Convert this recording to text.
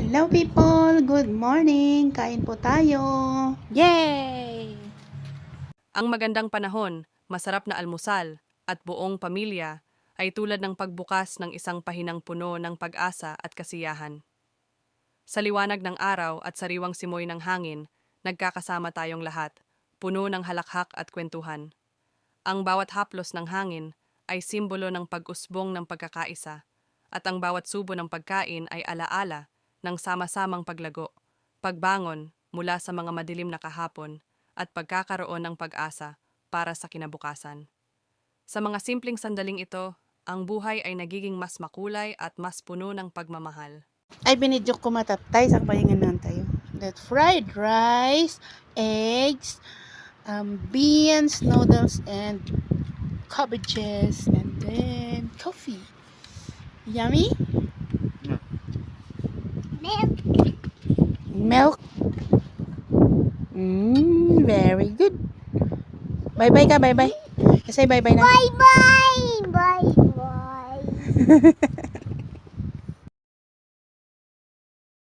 Hello people! Good morning! Kain po tayo! Yay! Ang magandang panahon, masarap na almusal, at buong pamilya ay tulad ng pagbukas ng isang pahinang puno ng pag-asa at kasiyahan. Sa liwanag ng araw at sariwang simoy ng hangin, nagkakasama tayong lahat, puno ng halakhak at kwentuhan. Ang bawat haplos ng hangin ay simbolo ng pag-usbong ng pagkakaisa, at ang bawat subo ng pagkain ay alaala ng sama-samang paglago, pagbangon mula sa mga madilim na kahapon, at pagkakaroon ng pag-asa para sa kinabukasan. Sa mga simpleng sandaling ito, ang buhay ay nagiging mas makulay at mas puno ng pagmamahal. Ay, binidyo ko matatay sa kapahingan tayo. That fried rice, eggs, um, beans, noodles, and cabbages, and then coffee. Yummy? Milk. Milk. Mmm, very good. Bye-bye ka, bye-bye. Say bye-bye na. Bye bye. Bye bye.